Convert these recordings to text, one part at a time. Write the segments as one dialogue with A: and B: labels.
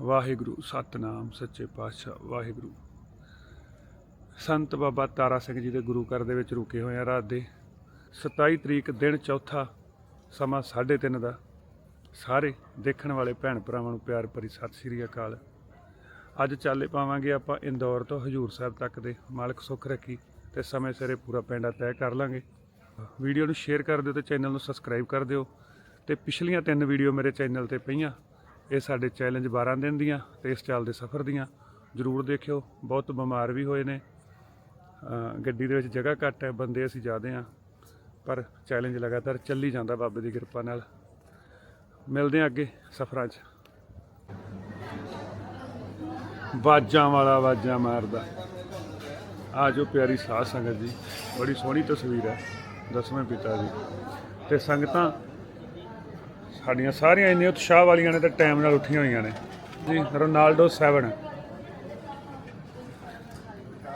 A: ਵਾਹਿਗੁਰੂ, ਸਤਨਾਮ, ਸੱਚੇ ਪਾਤਸ਼ਾਹ, ਵਾਹਿਗੁਰੂ। ਸੰਤ ਬਾਬਾ ਤਾਰਾ ਸਿੰਘ ਜੀ ਦੇ ਗੁਰੂ ਘਰ ਦੇ ਵਿੱਚ ਰੁਕੇ ਹੋਏ ਆ ਰਾਤ ਦੇ। 27 ਤਰੀਕ ਦਿਨ ਚੌਥਾ, ਸਮਾਂ 3:30 ਦਾ। ਸਾਰੇ ਦੇਖਣ ਵਾਲੇ ਭੈਣ ਭਰਾਵਾਂ ਨੂੰ ਪਿਆਰ ਭਰੀ ਸਤਿ ਸ੍ਰੀ ਅਕਾਲ। ਅੱਜ ਚਾਲੇ ਪਾਵਾਂਗੇ ਆਪਾਂ ਇੰਦੌਰ ਤੋਂ ਹਜੂਰ ਸਾਹਿਬ ਤੱਕ ਦੇ ਮਾਲਕ ਸੁੱਖ ਰੱਖੀ ਤੇ ਸਮੇਂ ਸਿਰੇ ਪੂਰਾ ਪੈਂਡਾ ਤੈਅ ਕਰ ਲਾਂਗੇ। ਵੀਡੀਓ ਨੂੰ ਸ਼ੇਅਰ ਕਰ ਦਿਓ ਤੇ ਚੈਨਲ ਨੂੰ ਸਬਸਕ੍ਰਾਈਬ ਕਰ ਦਿਓ ਤੇ ਪਿਛਲੀਆਂ ਤਿੰਨ ਵੀਡੀਓ ਮੇਰੇ ਚੈਨਲ ਤੇ ਪਈਆਂ। ਇਹ ਸਾਡੇ ਚੈਲੰਜ 12 ਦਿਨ ਦੀਆਂ ਤੇ ਇਸ ਚੱਲਦੇ ਸਫ਼ਰ ਦੀਆਂ। ਜਰੂਰ ਦੇਖਿਓ, ਬਹੁਤ ਬਿਮਾਰ ਵੀ ਹੋਏ ਨੇ। ਗੱਡੀ ਦੇ ਵਿੱਚ ਜਗ੍ਹਾ ਘੱਟ ਹੈ, ਬੰਦੇ ਅਸੀਂ ਜ਼ਿਆਦੇ ਆ ਪਰ ਚੈਲੰਜ ਲਗਾਤਾਰ ਚੱਲੀ ਜਾਂਦਾ ਬਾਬੇ ਦੀ ਕਿਰਪਾ ਨਾਲ। ਮਿਲਦੇ ਆ ਅੱਗੇ ਸਫ਼ਰਾਂ 'ਚ। ਬਾਜਾਂ ਵਾਲਾ ਬਾਜਾਂ ਮਾਰਦਾ। ਆ ਜੋ ਪਿਆਰੀ ਸਾਧ ਸੰਗਤ ਜੀ, ਬੜੀ ਸੋਹਣੀ ਤਸਵੀਰ ਹੈ, ਦਸਵੇਂ ਪਿਤਾ ਦੀ ਤੇ ਸੰਗਤਾਂ ਸਾਡੀਆਂ ਸਾਰੀਆਂ ਇੰਨੇ ਉਤਸ਼ਾਹ ਵਾਲੀਆਂ ਨੇ ਤੇ ਟਾਈਮ ਨਾਲ ਉੱਠੀਆਂ ਹੋਈਆਂ ਨੇ। ਜੀ। ਰੋਨਾਲਡੋ 7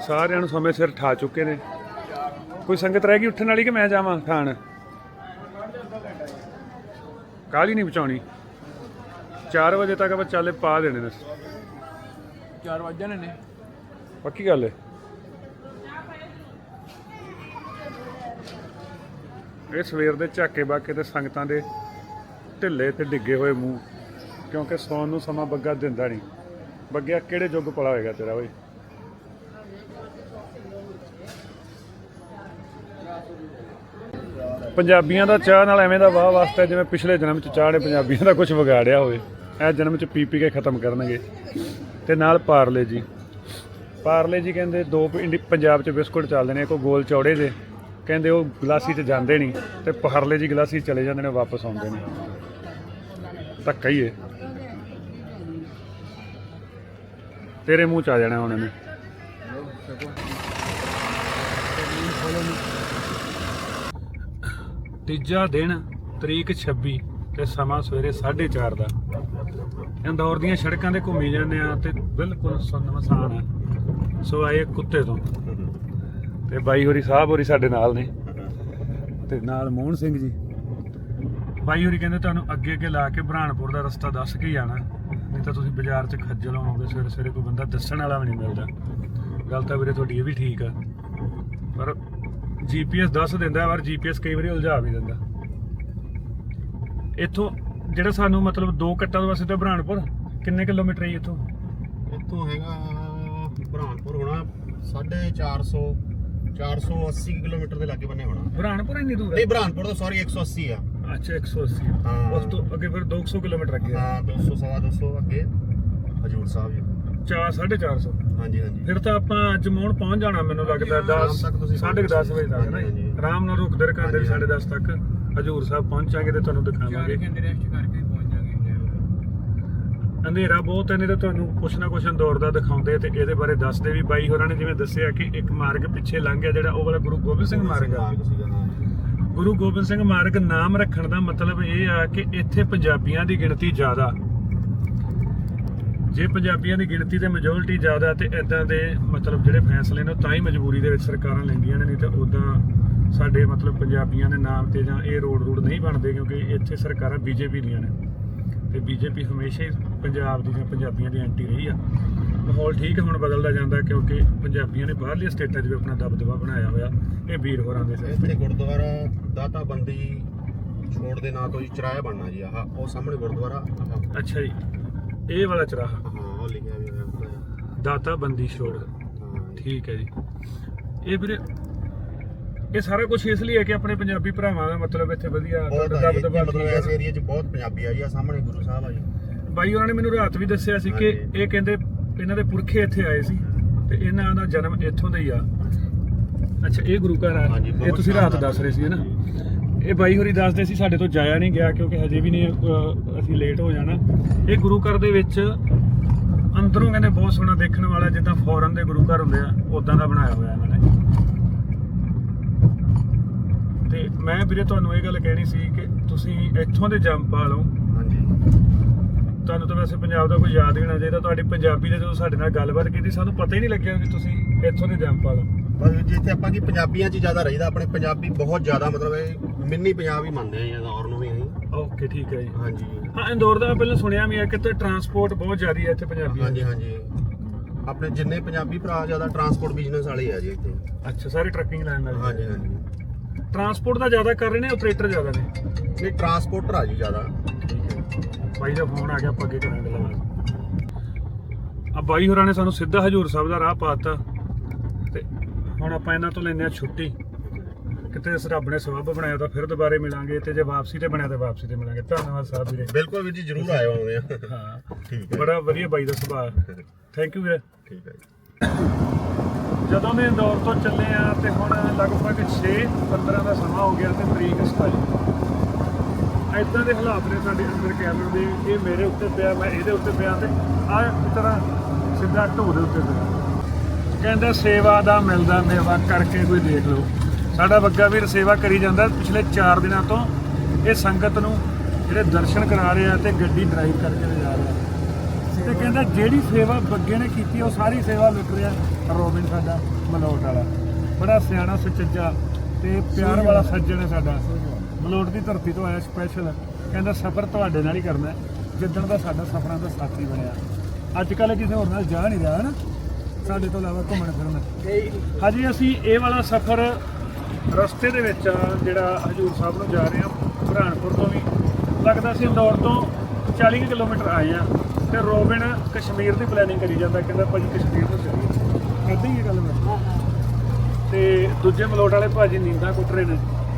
A: ਸਾਰਿਆਂ ਨੂੰ ਸਮੇਂ ਸਿਰ ਠਾ ਚੁੱਕੇ ਨੇ। ਕੋਈ ਸੰਗਤ ਰਹਿ ਗਈ ਉੱਠਣ ਵਾਲੀ ਕਿ ਮੈਂ ਜਾਵਾਂ ਖਾਣ? ਕਾਲੀ ਨਹੀਂ ਬਚਾਉਣੀ 4 ਵਜੇ ਤੱਕ ਆਪਾਂ ਚਾਲੇ ਪਾ ਦੇਣੇ ਨੇ।
B: 4 ਵਜੇ ਜਾਣੇ ਨੇ।
A: ਪੱਕੀ ਗੱਲ ਹੈ ਇਹ ਸਵੇਰ ਦੇ ਝਾਕੇ ਬਾਕੇ ਤੇ ਸੰਗਤਾਂ ਦੇ ਢਿੱਲੇ ਤੇ ਡਿੱਗੇ ਹੋਏ ਮੂੰਹ, ਕਿਉਂਕਿ ਸੌਣ ਨੂੰ ਸਮਾਂ ਬੱਗਾ ਦਿੰਦਾ ਨਹੀਂ। ਬੱਗਿਆ ਕਿਹੜੇ ਯੁੱਗ ਪਲਾ ਹੋਏਗਾ ਤੇਰਾ ਓਏ? ਪੰਜਾਬੀਆਂ ਦਾ ਚਾਹ ਨਾਲ ਐਵੇਂ ਦਾ ਵਾਹ ਵਾਸਤਾ ਜਿਵੇਂ ਪਿਛਲੇ ਜਨਮ ਚ ਚਾਹ ਨੇ ਪੰਜਾਬੀਆਂ ਦਾ ਕੁਝ ਵਿਗਾੜਿਆ ਹੋਵੇ। ਇਹ ਜਨਮ ਚ ਪੀ ਪੀ ਕੇ ਖਤਮ ਕਰਨਗੇ। ਤੇ ਨਾਲ ਪਾਰਲੇ ਜੀ। ਪਾਰਲੇ ਜੀ ਕਹਿੰਦੇ, ਦੋ ਇੰਡੀ, ਪੰਜਾਬ ਚ ਬਿਸਕੁਟ ਚੱਲਦੇ ਨੇ, ਇੱਕ ਗੋਲ ਚੌੜੇ ਦੇ। ਕਹਿੰਦੇ ਉਹ ਗਲਾਸੀ ਚ ਜਾਂਦੇ ਨਹੀਂ, ਤੇ ਪਾਰਲੇ ਜੀ ਗਲਾਸੀ ਚਲੇ ਜਾਂਦੇ ਨੇ, ਵਾਪਸ ਆਉਂਦੇ ਨੇ। ਧੱਕਾ ਹੀ ਏ। ਤੇਰੇ ਮੂੰਹ ਚ ਆ ਜਾਣਾ ਹੁਣ ਇਹਨੇ। ਤੀਜਾ ਦਿਨ, ਤਰੀਕ 26 ਤੇ ਸਮਾਂ ਸਵੇਰੇ 4:30 ਦਾ। ਇੰਦੌਰ ਦੀਆਂ ਸੜਕਾਂ ਤੇ ਘੁੰਮੀ ਜਾਂਦੇ ਆ ਤੇ ਬਿਲਕੁਲ ਸੁੰਨਮਸਾਨ ਹੈ। ਸੋ ਆਏ ਕੁੱਤੇ ਤੋਂ। ਤੇ ਬਾਈ ਹੋਰੀ ਸਾਹਿਬ ਹੋਰੀ ਸਾਡੇ ਨਾਲ ਨੇ। ਤੇ ਨਾਲ ਮੋਹਨ ਸਿੰਘ ਜੀ। ਬਾਈ ਹੋਰੀ ਕਹਿੰਦੇ ਤੁਹਾਨੂੰ ਅੱਗੇ ਅੱਗੇ ਲਾ ਕੇ ਬਰਾਨਪੁਰ ਦਾ ਰਸਤਾ ਦੱਸ ਕੇ ਜਾਣਾ। ਨਹੀਂ ਤਾਂ ਤੁਸੀਂ ਬਾਜ਼ਾਰ 'ਚ ਖੱਜਲ ਹੋਵੋਗੇ ਸਵੇਰੇ ਸਵੇਰੇ ਕੋਈ ਬੰਦਾ ਦੱਸਣ ਵਾਲਾ ਵੀ ਨਹੀਂ ਮਿਲਦਾ। ਗੱਲ ਤਾਂ ਵੀਰੇ ਤੁਹਾਡੀ ਇਹ ਵੀ ਠੀਕ ਆ। ਪਰ ਜੀਪੀਐਸ ਦੱਸ ਦਿੰਦਾ ਪਰ ਜੀਪੀਐਸ ਕਈ ਵਾਰੀ ਉਲਝਾ ਵੀ ਦਿੰਦਾ। ਇੱਥੋਂ ਜਿਹੜਾ ਸਾਨੂੰ ਮਤਲਬ ਦੋ ਕੱਟਾਂ ਤੋਂ ਵਸੇ ਤੇ ਬਰਾਨਪੁਰ ਕਿੰਨੇ ਕਿਲੋਮੀਟਰ ਹੈ ਇੱਥੋਂ?
B: ਇੱਥੋਂ ਹੈਗਾ ਬ੍ਰਾਨਪੁਰ ਹੋਣਾ 450 480 ਕਿਲੋਮੀਟਰ ਦੇ ਲਾਗੇ ਬੰਨੇ ਹੋਣਾ।
A: ਬਰਾਨਪੁਰ ਇੰਨੀ ਦੂਰ ਹੈ?
B: ਨਹੀਂ ਬ੍ਰਾਨਪੁਰ ਤੋਂ ਸੌਰੀ 180 ਆ।
A: ਅੱਛਾ 180
B: ਹਾਂ।
A: ਉਸ ਤੋਂ ਅੱਗੇ ਫਿਰ 200 ਕਿਲੋਮੀਟਰ ਅੱਗੇ।
B: ਹਾਂ 200 ਸਵਾ 200 ਅੱਗੇ ਹਜੂਰ ਸਾਹਿਬ ਜੀ।
A: 4 450
B: ਹਾਂਜੀ ਹਾਂਜੀ।
A: ਫਿਰ ਤਾਂ ਆਪਾਂ ਅੱਜ ਮੋਹਣ ਪਹੁੰਚ ਜਾਣਾ ਮੈਨੂੰ ਲੱਗਦਾ
B: ਸ਼ਾਮ
A: 10
B: ਤੱਕ ਤੁਸੀਂ
A: 10:30 ਵਜੇ ਤੱਕ ਨਾ
B: ਹਾਂਜੀ,
A: ਜੀ।
B: ਹਾਂਜੀ।
A: ਆਰਾਮ ਨਾਲ ਰੁਕਦੇ ਰਕਾਂਦੇ
B: ਹਾਂਜੀ,
A: 10:30 ਤੱਕ ਹਜੂਰ ਸਾਹਿਬ ਪਹੁੰਚਾਂਗੇ ਤੇ ਤੁਹਾਨੂੰ ਦਿਖਾਵਾਂਗੇ।
B: ਘੰਟੇ ਰੈਸਟ ਕਰਕੇ ਪਹੁੰਚ ਜਾਗੇ।
A: ਅੰਧੇਰਾ ਬਹੁਤ ਹੈ ਨਹੀਂ ਤਾਂ ਤੁਹਾਨੂੰ ਕੁਛ ਨਾ ਕੁਛ ਅੰਦੌਰ ਦਾ ਦਿਖਾਉਂਦੇ ਤੇ ਇਹਦੇ ਬਾਰੇ ਦੱਸਦੇ ਵੀ ਬਾਈ ਹੋਰਾਂ ਨੇ ਜਿਵੇਂ ਦੱਸਿਆ ਕਿ ਇੱਕ ਮਾਰਗ ਪਿੱਛੇ ਲੰਘ ਗਿਆ ਜਿਹੜਾ ਉਹ ਵਾਲਾ ਗੁਰੂ ਗੋਬਿੰਦ ਸਿੰਘ ਮਾਰਗ ਆ।
B: ਸੀਗਾ
A: ਗੁਰੂ ਗੋਬਿੰਦ ਸਿੰਘ ਮਾਰਗ ਨਾਮ ਰੱਖਣ ਦਾ ਮਤਲਬ ਇਹ ਆ ਕਿ ਇੱਥੇ ਪੰਜਾਬੀਆਂ ਦੀ ਗਿਣਤੀ ਜ਼ਿਆਦਾ। ਜੇ ਪੰਜਾਬੀਆਂ ਦੀ ਗਿਣਤੀ ਤੇ ਮੈਜੋਰਿਟੀ ਜ਼ਿਆਦਾ ਤੇ ਇਦਾਂ ਦੇ ਮਤਲਬ ਜਿਹੜੇ ਫੈਸਲੇ ਨੇ ਉਹ ਤਾਂ ਹੀ ਮਜਬੂਰੀ ਦੇ ਵਿੱਚ ਸਰਕਾਰਾਂ ਲੈਂਦੀਆਂ ਨੇ, ਨਹੀਂ ਤਾਂ ਉਦਾਂ ਸਾਡੇ ਮਤਲਬ ਪੰਜਾਬੀਆਂ ਦੇ ਨਾਮ ਤੇ ਜਾਂ ਇਹ ਰੋਡ ਰੂਡ ਨਹੀਂ ਬਣਦੇ ਕਿਉਂਕਿ ਇੱਥੇ ਸਰਕਾਰਾਂ ਬੀਜੇਪੀ ਦੀਆਂ ਨੇ। ਤੇ ਬੀਜੇਪੀ ਹਮੇਸ਼ਾ ਹੀ ਪੰਜਾਬ ਦੀ ਜਾਂ ਪੰਜਾਬੀਆਂ ਦੀ ਐਂਟੀ ਰਹੀ ਆ। ਮਾਹੌਲ ਠੀਕ ਹੁਣ ਬਦਲਦਾ ਜਾਂਦਾ ਕਿਉਂਕਿ ਪੰਜਾਬੀਆਂ ਨੇ ਬਾਹਰਲੀਆਂ ਸਟੇਟਾਂ 'ਚ ਵੀ ਆਪਣਾ ਦਬਦਬਾ ਬਣਾਇਆ ਹੋਇਆ ਇਹ ਵੀਰ ਹੋਰਾਂ ਦੇ ਸਿਰ ਤੇ।
B: ਇੱਥੇ ਗੁਰਦੁਆਰਾ ਦਾਤਾ ਬੰਦੀ ਛੋੜ ਦੇ ਨਾਂ ਤੋਂ ਜੀ ਚਰਾਇਆ ਬਣਨਾ ਜੀ ਆਹ ਉਹ ਸਾਹਮਣੇ ਗੁਰਦੁਆਰਾ। ਆਹ
A: ਅੱਛਾ ਜੀ ਇਹ ਵਾਲਾ ਚਰਾਹਾ।
B: ਹਾਂ ਉਹ ਲਿਖਿਆ ਵੀ ਹੋਇਆ।
A: ਦਾਤਾ ਬੰਦੀ ਛੋੜ।
B: ਹਾਂ
A: ਠੀਕ ਹੈ ਜੀ। ਇਹ ਵੀਰੇ ਇਹ ਸਾਰਾ ਕੁਝ ਇਸ ਲਈ ਹੈ ਕਿ ਆਪਣੇ ਪੰਜਾਬੀ ਭਰਾਵਾਂ ਦਾ ਮਤਲਬ ਇੱਥੇ ਵਧੀਆ
B: ਬਹੁਤ ਆ ਜੀ, ਇੱਥੇ
A: ਦਬਦਬਾ
B: ਮਤਲਬ ਇਸ। ਏਰੀਆ 'ਚ ਬਹੁਤ ਪੰਜਾਬੀ ਆ ਜੀ ਆ ਸਾਹਮਣੇ ਗੁਰੂ ਸਾਹਿਬ ਆ ਜੀ।
A: ਬਾਈ ਉਹਨਾਂ ਨੇ ਮੈਨੂੰ ਰਾਤ ਵੀ ਦੱਸਿਆ ਸੀ ਕਿ
B: ਹਾਂਜੀ।
A: ਇਹ ਕਹਿੰਦੇ ਇਹਨਾਂ ਦੇ ਪੁਰਖੇ ਇੱਥੇ ਆਏ ਸੀ ਤੇ ਇਹਨਾਂ ਦਾ ਜਨਮ ਇੱਥੋਂ ਦਾ ਹੀ ਆ। ਅੱਛਾ ਇਹ ਗੁਰੂ ਘਰ ਆ।
B: ਹਾਂਜੀ,
A: ਇਹ
B: ਬਹੁਤ
A: ਤੁਸੀਂ ਰਾਤ ਦੱਸ ਰਹੇ ਸੀ ਨਾ ਇਹ ਬਾਈ ਹੋਰੀ ਦੱਸਦੇ ਸੀ ਸਾਡੇ ਤੋਂ ਜਾਇਆ ਨਹੀਂ ਗਿਆ ਕਿਉਂਕਿ ਹਜੇ ਵੀ ਨਹੀਂ ਅਹ, ਅਸੀਂ ਲੇਟ ਹੋ ਜਾਣਾ। ਇਹ ਗੁਰੂ ਘਰ ਦੇ ਵਿੱਚ ਅੰਦਰੋਂ ਕਹਿੰਦੇ ਬਹੁਤ ਸੋਹਣਾ ਦੇਖਣ ਵਾਲਾ ਜਿੱਦਾਂ ਫੋਰਨ ਦੇ ਗੁਰੂ ਘਰ ਹੁੰਦੇ ਆ ਉਦਾਂ ਦਾ ਬਣਾਇਆ ਹੋਇਆ ਇਹਨਾਂ ਨੇ। ਤੇ ਮੈਂ ਵੀਰੇ ਤੁਹਾਨੂੰ ਇਹ ਗੱਲ ਕਹਿਣੀ ਸੀ ਕਿ ਤੁਸੀਂ ਇੱਥੋਂ ਦੇ ਜੰਮ ਪਾ ਲਓ ਤੁਹਾਨੂੰ ਤਾਂ ਵੈਸੇ ਪੰਜਾਬ ਦਾ ਕੋਈ ਯਾਦ ਹੀ ਨਾ ਚਾਹੀਦਾ। ਤੁਹਾਡੀ ਪੰਜਾਬੀ ਦੇ ਜਦੋਂ ਸਾਡੇ ਨਾਲ ਗੱਲਬਾਤ ਕੀਤੀ ਸਾਨੂੰ ਪਤਾ ਹੀ ਨਹੀਂ ਲੱਗਿਆ ਕਿ ਤੁਸੀਂ ਇੱਥੋਂ ਦੇ ਜੰਮ ਪਾ ਲਓ
B: ਬਸ ਜਿੱਥੇ ਆਪਾਂ ਕੀ ਪੰਜਾਬੀਆਂ 'ਚ ਜ਼ਿਆਦਾ ਰਹੀਦਾ ਆਪਣੇ ਪੰਜਾਬੀ ਬਹੁਤ ਜ਼ਿਆਦਾ ਮਤਲਬ ਇਹ ਮਿੰਨੀ ਪੰਜਾਬ ਹੀ ਮੰਨਦੇ ਆ ਜਾਂ ਔਰ ਨੂੰ ਵੀ ਅਸੀਂ।
A: ਓਕੇ ਠੀਕ ਹੈ ਜੀ।
B: ਹਾਂਜੀ।
A: ਹਾਂ ਇੰਦੌਰ ਦਾ ਪਹਿਲਾਂ ਸੁਣਿਆ ਵੀ ਹੈ ਕਿ ਤੇ ਟਰਾਂਸਪੋਰਟ ਬਹੁਤ ਜ਼ਿਆਦਾ ਹੈ ਇੱਥੇ ਪੰਜਾਬੀ
B: ਹਾਂਜੀ ਹਾਂਜੀ। ਆਪਣੇ ਜਿੰਨੇ ਪੰਜਾਬੀ ਭਰਾ ਜ਼ਿਆਦਾ ਟਰਾਂਸਪੋਰਟ ਬਿਜ਼ਨਸ ਵਾਲੇ ਆ ਜੀ ਇੱਥੇ।
A: ਅੱਛਾ ਸਾਰੇ ਟਰੱਕਿੰਗ ਲਾਈਨ ਨਾਲ
B: ਹਾਂਜੀ ਹਾਂਜੀ।
A: ਟਰਾਂਸਪੋਰਟ ਦਾ ਜ਼ਿਆਦਾ ਕਰ ਰਹੇ ਨੇ ਆਪਰੇਟਰ ਜ਼ਿਆਦਾ ਨੇ?
B: ਇਹ ਟਰਾਂਸਪੋਰਟਰ ਆ ਜੀ ਜ਼ਿਆਦਾ।
A: ਬਾਈ ਦਾ ਫੋਨ ਆ ਗਿਆ ਆਪਾਂ ਅੱਗੇ ਕਰਾਂਗੇ ਗੱਲ। ਆ ਬਾਈ ਹੋਰਾਂ ਨੇ ਸਾਨੂੰ ਸਿੱਧਾ ਹਜੂਰ ਸਾਹਿਬ ਦਾ ਰਾਹ ਪਾਤਾ ਤੇ ਹੁਣ ਆਪਾਂ ਇਹਨਾਂ ਤੋਂ ਲੈਂਦੇ ਆ ਛੁੱਟੀ। ਕਿਤੇ ਇਸ ਰੱਬ ਨੇ ਸਬੱਬ ਬਣਾਇਆ ਤਾਂ ਫਿਰ ਦੁਬਾਰੇ ਮਿਲਾਂਗੇ ਤੇ ਜੇ ਵਾਪਸੀ ਤੇ ਬਣਿਆ ਤਾਂ ਵਾਪਸੀ ਤੇ ਮਿਲਾਂਗੇ। ਧੰਨਵਾਦ ਸਾਹਿਬ ਵੀਰੇ।
B: ਬਿਲਕੁਲ ਵੀਰ ਜੀ ਜ਼ਰੂਰ ਆਇਓ ਆਉਂਦੇ ਆ
A: ਹਾਂ।
B: ਠੀਕ ਹੈ।
A: ਬੜਾ ਵਧੀਆ ਬਾਈ ਦਾ ਸੁਭਾਅ। ਥੈਂਕ ਯੂ ਵੀਰੇ।
B: ਠੀਕ ਹੈ
A: ਜਦੋਂ ਦੇ ਇੰਦੌਰ ਤੋਂ ਚੱਲੇ ਆ ਤੇ ਹੁਣ ਲਗਭਗ 6 15 ਦਾ ਸਮਾਂ ਹੋ ਗਿਆ ਤੇ ਤਰੀਕ 27 ਐਦਾਂ ਦੇ ਹਾਲਾਤ ਨੇ ਸਾਡੇ ਅੰਦਰ ਕੈਬਨ ਦੇ ਇਹ ਮੇਰੇ ਉੱਤੇ ਪਿਆ ਮੈਂ ਇਹਦੇ ਉੱਤੇ ਪਿਆ ਤੇ ਆ ਇਸ ਤਰ੍ਹਾਂ ਸਿੱਧਾ ਢੋ ਦੇ ਉੱਤੇ ਪਿਆ। ਕਹਿੰਦਾ ਸੇਵਾ ਦਾ ਮਿਲਦਾ ਮੇਵਾ ਕਰਕੇ ਕੋਈ ਦੇਖ ਲਓ। ਸਾਡਾ ਬੱਗਾ ਵੀਰ ਸੇਵਾ ਕਰੀ ਜਾਂਦਾ ਪਿਛਲੇ 4 ਦਿਨਾਂ ਤੋਂ ਇਹ ਸੰਗਤ ਨੂੰ ਜਿਹੜੇ ਦਰਸ਼ਨ ਕਰਾ ਰਹੇ ਆ ਤੇ ਗੱਡੀ ਡਰਾਈਵ ਕਰਕੇ ਲਿਜਾ ਰਿਹਾ। ਤੇ ਕਹਿੰਦਾ ਜਿਹੜੀ ਸੇਵਾ ਬੱਗੇ ਨੇ ਕੀਤੀ ਉਹ ਸਾਰੀ ਸੇਵਾ ਲੁੱਟ ਰਿਹਾ ਰੋਬਿਨ ਸਾਡਾ ਮਲੋਟ ਵਾਲਾ। ਬੜਾ ਸਿਆਣਾ ਸੁਚੱਜਾ ਤੇ ਪਿਆਰ ਵਾਲਾ ਸੱਜਣ ਹੈ ਸਾਡਾ। ਮਲੋਟ ਦੀ ਧਰਤੀ ਤੋਂ ਆਇਆ ਸਪੈਸ਼ਲ ਕਹਿੰਦਾ ਸਫ਼ਰ ਤੁਹਾਡੇ ਨਾਲ ਹੀ ਕਰਨਾ ਜਿੱਦਣ ਦਾ ਸਾਡਾ ਸਫ਼ਰਾਂ ਦਾ ਸਾਥੀ ਬਣਿਆ। ਅੱਜ ਕੱਲ੍ਹ ਕਿਸੇ ਹੋਰ ਨਾਲ ਜਾ ਨਹੀਂ ਰਿਹਾ ਨਾ? ਸਾਡੇ ਤੋਂ ਇਲਾਵਾ ਘੁੰਮਣ ਫਿਰਨ। ਹਾਂਜੀ, ਅਸੀਂ ਇਹ ਵਾਲਾ ਸਫ਼ਰ ਰਸਤੇ ਦੇ ਵਿੱਚ ਆ, ਜਿਹੜਾ ਹਜੂਰ ਸਾਹਿਬ ਨੂੰ ਜਾ ਰਹੇ ਹਾਂ ਬੁਰਹਾਨਪੁਰ ਤੋਂ ਵੀ। ਲੱਗਦਾ ਸੀ ਇੰਦੌਰ ਤੋਂ 40 ਕੁ ਕਿਲੋਮੀਟਰ ਆਏ ਆ ਤੇ ਰੋਬਿਨ ਕਸ਼ਮੀਰ ਦੀ ਪਲੈਨਿੰਗ ਕਰੀ ਜਾਂਦਾ, ਕਹਿੰਦਾ ਭਾਜੀ ਕਸ਼ਮੀਰ ਨੂੰ ਚੱਲੀਏ। ਕਰਦੇ ਹੀ ਗੱਲ ਮੈਂ ਤੇ ਦੂਜੇ ਮਲੋਟ ਵਾਲੇ ਭਾਜੀ ਨੀਂਦਾਂ ਕੁੱਟ ਰਹੇ ਨੇ,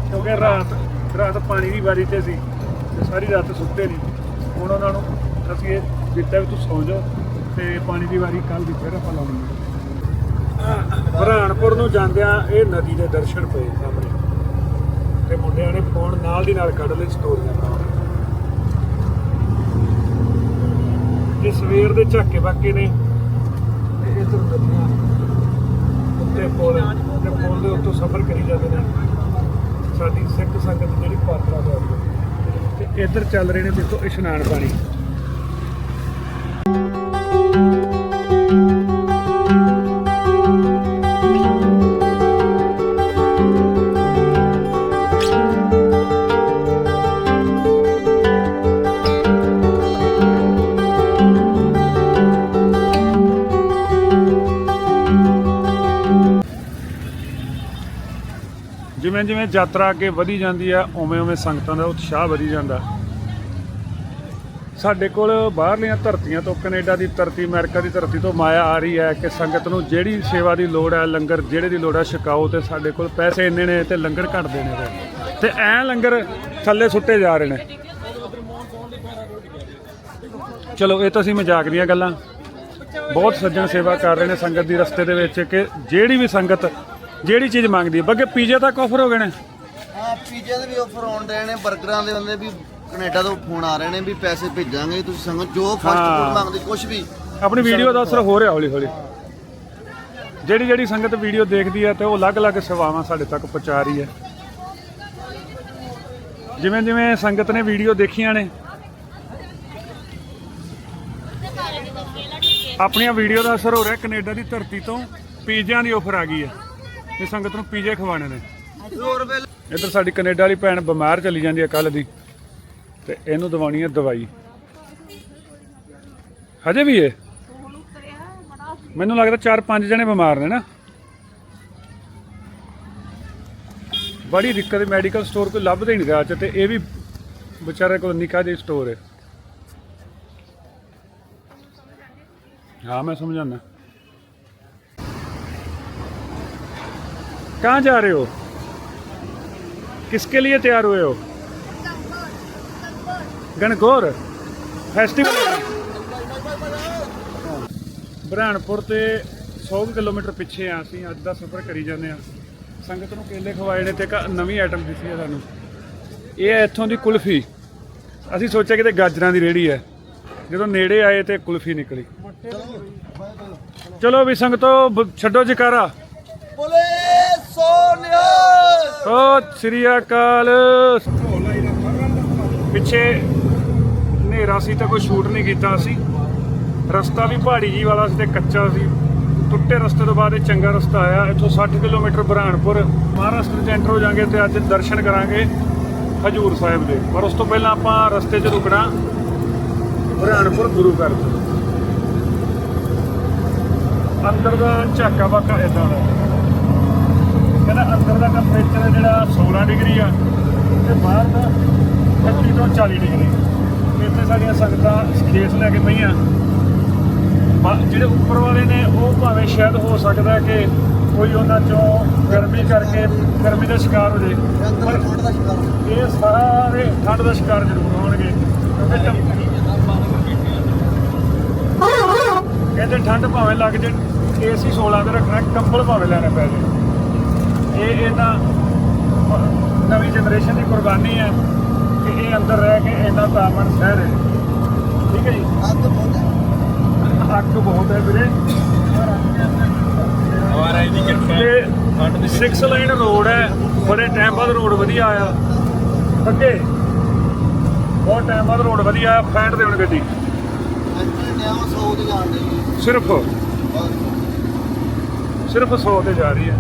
A: ਕਿਉਂਕਿ ਰਾਤ ਰਾਤ ਪਾਣੀ ਦੀ ਵਾਰੀ ਤੇ ਸੀ ਤੇ ਸਾਰੀ ਰਾਤ ਸੁੱਤੇ ਨਹੀਂ। ਹੁਣ ਉਹਨਾਂ ਨੂੰ ਅਸੀਂ ਇਹ ਦਿੱਤਾ ਵੀ ਤੂੰ ਸੌ ਜਾ ਤੇ ਪਾਣੀ ਦੀ ਵਾਰੀ ਕੱਲ ਦੀ ਫਿਰ ਆਪਾਂ ਲਾਉਣੀ ਹੈ ਬੁਰਹਾਨਪੁਰ ਨੂੰ ਜਾਂਦਿਆਂ ਇਹ ਨਦੀ ਦੇ ਦਰਸ਼ਨ ਪਏ ਸਾਹਮਣੇ। ਤੇ ਮੁੰਡਿਆਂ ਨੇ ਫੋਨ ਨਾਲ ਦੀ ਨਾਲ ਕੱਢ ਲਈ ਸਟੋਰੀਆਂ ਨਾਲ ਇਹ ਸਵੇਰ ਦੇ ਝਾਕੇ ਬਾਕੇ ਨੇ। ਤੇ ਇਧਰ ਨਦੀਆਂ ਉੱਤੇ ਪੁਲ ਤੇ ਪੁਲ ਦੇ ਉੱਤੋਂ ਸਫ਼ਰ ਕਰੀ ਜਾਂਦੇ ਨੇ। ਸਾਡੀ ਸਿੱਖ ਸੰਗਤ ਜਿਹੜੀ ਪਾਤਰਾ ਦਾ ਤੇ ਇੱਧਰ ਚੱਲ ਰਹੇ ਨੇ ਦੇਖੋ ਇਸ਼ਨਾਨ ਪਾਣੀ। ਜਿਵੇਂ ਯਾਤਰਾ ਅੱਗੇ ਵਧੀ ਜਾਂਦੀ ਆ, ਉਵੇਂ ਉਵੇਂ ਸੰਗਤਾਂ ਦਾ ਉਤਸ਼ਾਹ ਵਧੀ ਜਾਂਦਾ। ਸਾਡੇ ਕੋਲ ਬਾਹਰਲੀਆਂ ਧਰਤੀਆਂ ਤੋਂ ਕੈਨੇਡਾ ਦੀ ਧਰਤੀ, ਅਮਰੀਕਾ ਦੀ ਧਰਤੀ ਤੋਂ ਮਾਇਆ ਆ ਰਹੀ ਹੈ ਕਿ ਸੰਗਤ ਨੂੰ ਜਿਹੜੀ ਸੇਵਾ ਦੀ ਲੋੜ ਹੈ, ਲੰਗਰ ਜਿਹੜੇ ਦੀ ਲੋੜ ਹੈ, ਛਕਾਓ ਤੇ ਸਾਡੇ ਕੋਲ ਪੈਸੇ ਇੰਨੇ ਨੇ ਤੇ ਲੰਗਰ ਘੱਟ ਦੇਣੇ ਨੇ। ਤੇ ਐ ਲੰਗਰ ਥੱਲੇ ਸੁੱਟੇ ਜਾ ਰਹੇ ਨੇ। ਚਲੋ, ਇਹ ਤਾਂ ਅਸੀਂ ਮਜ਼ਾਕ ਦੀਆਂ ਗੱਲਾਂ। ਬਹੁਤ ਸੱਜਣ ਸੇਵਾ ਕਰ ਰਹੇ ਨੇ ਸੰਗਤ ਦੀ ਰਸਤੇ ਦੇ ਵਿੱਚ ਕਿ ਜਿਹੜੀ ਵੀ ਸੰਗਤ ਜਿਹੜੀ ਚੀਜ਼ ਮੰਗਦੀ ਹੈ? ਬੱਗੇ ਪੀਜ਼ੇ ਤੱਕ ਆਫਰ ਹੋ ਗਏ ਨੇ?
C: ਹਾਂ ਪੀਜ਼ੇ ਦੇ ਵੀ ਆਫਰ ਆਉਣ ਰਹੇ ਨੇ 버ਗਰਾਂ ਦੇ ਬੰਦੇ ਵੀ ਕੈਨੇਡਾ ਤੋਂ ਫੋਨ ਆ ਰਹੇ ਨੇ ਵੀ ਪੈਸੇ ਭੇਜਾਂਗੇ ਤੁਸੀਂ ਸੰਗਤ ਜੋ ਫਾਸਟ। ਫੂਡ ਮੰਗਦੇ ਕੁਝ ਵੀ।
A: ਆਪਣੀ ਵੀਡੀਓ ਦਾ ਅਸਰ ਹੋ ਰਿਹਾ ਹੌਲੀ ਹੌਲੀ ਜਿਹੜੀ ਜਿਹੜੀ ਸੰਗਤ ਵੀਡੀਓ ਦੇਖਦੀ ਹੈ ਤੇ ਉਹ ਅਲੱਗ-ਅਲੱਗ ਸੇਵਾਵਾਂ ਸਾਡੇ ਤੱਕ ਪਹੁੰਚਾ ਰਹੀ ਹੈ। ਜਿਵੇਂ ਜਿਵੇਂ ਸੰਗਤ ਨੇ ਵੀਡੀਓ ਦੇਖੀਆਂ ਨੇ ਆਪਣੀਆਂ ਵੀਡੀਓ ਦਾ ਅਸਰ ਹੋ ਰਿਹਾ ਕੈਨੇਡਾ ਦੀ ਧਰਤੀ ਤੋਂ ਪੀਜ਼ਿਆਂ ਦੀ ਆਫਰ ਆ ਗਈ ਹੈ। ਵੀ ਸੰਗਤ ਨੂੰ ਪੀਜੇ ਖਵਾਣੇ ਨੇ। ਇੱਧਰ ਸਾਡੀ ਕੈਨੇਡਾ ਵਾਲੀ ਭੈਣ ਬਿਮਾਰ ਚਲੀ ਜਾਂਦੀ ਹੈ ਕੱਲ ਦੀ ਤੇ ਇਹਨੂੰ ਦਵਾਉਣੀ ਹੈ ਦਵਾਈ। ਹਜੇ ਵੀ ਇਹ? ਮੈਨੂੰ ਲੱਗਦਾ 4-5 ਜਣੇ ਬਿਮਾਰ ਨੇ ਨਾ। ਬੜੀ ਦਿੱਕਤ ਹੈ ਮੈਡੀਕਲ ਸਟੋਰ ਕੋਈ ਲੱਭਦਾ ਹੀ ਨਹੀਂ ਰਾਜ ਤੇ ਇਹ ਵੀ ਵਿਚਾਰੇ ਕੋਲ ਨਿਕਾ ਜਿਹਾ ਸਟੋਰ ਹੈ। ਹਾਂ ਮੈਂ ਸਮਝਾਣਾ कहाँ जा रहे हो किसके लिए तैयार हुए हो गणगौर फेस्टिवल ਬ੍ਰਹਣਪੁਰ ਤੇ 100 ਕੁ ਕਿਲੋਮੀਟਰ ਪਿੱਛੇ ਆ ਅਸੀਂ ਅੱਜ ਦਾ ਸਫ਼ਰ ਕਰੀ ਜਾਂਦੇ ਆ ਸੰਗਤ ਨੂੰ ਕੇਲੇ ਖਵਾਏ ਨੇ ਤੇ ਇੱਕ ਨਵੀਂ ਆਈਟਮ ਦਿੱਤੀ ਹੈ ਸਾਨੂੰ ਇਹ ਹੈ ਇੱਥੋਂ ਦੀ ਕੁਲਫੀ ਅਸੀਂ ਸੋਚਿਆ ਕਿਤੇ ਗਾਜਰਾਂ ਦੀ ਰੇੜੀ ਹੈ ਜਦੋਂ ਨੇੜੇ ਆਏ ਤੇ ਕੁਲਫੀ ਨਿਕਲੀ ਚਲੋ ਵੀ ਸੰਗਤੋ ਬ- ਛੱਡੋ ਜਕਾਰਾ
C: ਬੋਲੇ ਸੋਨਿਆ
A: ਓ ਸ੍ਰੀ ਅਕਾਲ। ਪਿੱਛੇ ਹਨੇਰਾ ਸੀ ਤਾਂ ਕੋਈ ਸ਼ੂਟ ਨਹੀਂ ਕੀਤਾ ਅਸੀਂ ਰਸਤਾ ਵੀ ਪਹਾੜੀ ਜੀ ਵਾਲਾ ਸੀ ਤੇ ਕੱਚਾ ਸੀ। ਟੁੱਟੇ ਰਸਤੇ ਤੋਂ ਬਾਅਦ ਇਹ ਚੰਗਾ ਰਸਤਾ ਆਇਆ। ਇੱਥੋਂ 60 ਕਿਲੋਮੀਟਰ ਬੁਰਹਾਨਪੁਰ ਮਹਾਰਾਸ਼ਟਰ ਚ ਐਂਟਰ ਹੋ ਜਾਾਂਗੇ ਤੇ ਅੱਜ ਦਰਸ਼ਨ ਕਰਾਂਗੇ ਹਜੂਰ ਸਾਹਿਬ ਦੇ। ਪਰ ਉਸ ਤੋਂ ਪਹਿਲਾਂ ਆਪਾਂ ਰਸਤੇ 'ਚ ਰੁਕਣਾ। ਬੁਰਹਾਨਪੁਰ ਗੁਰੂ ਘਰ ਤੋਂ। ਅੰਦਰ ਦਾ ਝਾਕਾ ਵਾਕਾ ਇਦਾਂ ਦਾ। ਅੰਦਰ ਦਾ ਟੈਂਪਰੇਚਰ ਜਿਹੜਾ 16 ਡਿਗਰੀ ਆ, ਤੇ ਬਾਹਰ ਦਾ 25 ਤੋਂ 40 ਡਿਗਰੀ। ਇੱਥੇ ਸਾਡੀਆਂ ਸੰਗਤਾਂ ਖੇਸ ਲੈ ਕੇ ਪਈਆਂ। ਬਾ- ਜਿਹੜੇ ਉੱਪਰ ਵਾਲੇ ਨੇ, ਉਹ ਭਾਵੇਂ ਸ਼ਾਇਦ ਹੋ ਸਕਦਾ ਕਿ ਕੋਈ ਉਹਨਾਂ ਚੋਂ ਗਰਮੀ ਕਰਕੇ ਗਰਮੀ ਦਾ ਸ਼ਿਕਾਰ ਹੋ ਜੇ ਪਰ
C: ਠੰਡ ਦਾ ਸ਼ਿਕਾਰ
A: ਇਹ ਸਾਰੇ ਠੰਡ ਦਾ ਸ਼ਿਕਾਰ ਜ਼ਰੂਰ ਹੋਣਗੇ, ਕਿਉਂਕਿ ਕਹਿੰਦੇ ਠੰਡ ਭਾਵੇਂ ਲੱਗ ਜੇ, ਏਸੀ 16 ਤੇ ਰੱਖਣਾ, ਕੰਬਲ ਭਾਵੇਂ ਲੈਣਾ ਪੈ ਜੇ। ਇਹ ਇਹਨਾਂ ਨਵੀਂ ਜਨਰੇਸ਼ਨ ਦੀ ਕੁਰਬਾਨੀ ਹੈ ਕਿ ਇਹ ਅੰਦਰ ਰਹਿ ਕੇ ਇੰਨਾ ਤਾਪਮਾਨ ਸਹਿ ਰਹੇ ਠੀਕ ਹੈ ਜੀ?
C: ਅੱਗ ਬਹੁਤ ਹੈ।
A: ਅੱਗ ਬਹੁਤ ਹੈ ਵੀਰੇ।
D: ਦੀ ਕਿਰਪਾ
A: ਤੇ 6 ਲਾਈਨ ਰੋਡ ਹੈ। ਬੜੇ ਟਾਈਮ ਬਾਅਦ ਰੋਡ ਵਧੀਆ ਆਇਆ। ਅੱਗੇ। ਬਹੁਤ ਟਾਈਮ ਬਾਅਦ ਰੋਡ ਵਧੀਆ ਆਇਆ। ਫੈਂਟ ਦੇ ਹੁਣ ਗੱਡੀ।
C: ਐਕਚੁਅਲੀ ਨਿਆਮ 100 ਦੀ ਜਾਣ ਦੇ
A: ਸਿਰਫ। ਸਿਰਫ 100 ਤੇ ਜਾ ਰਹੀ ਹੈ।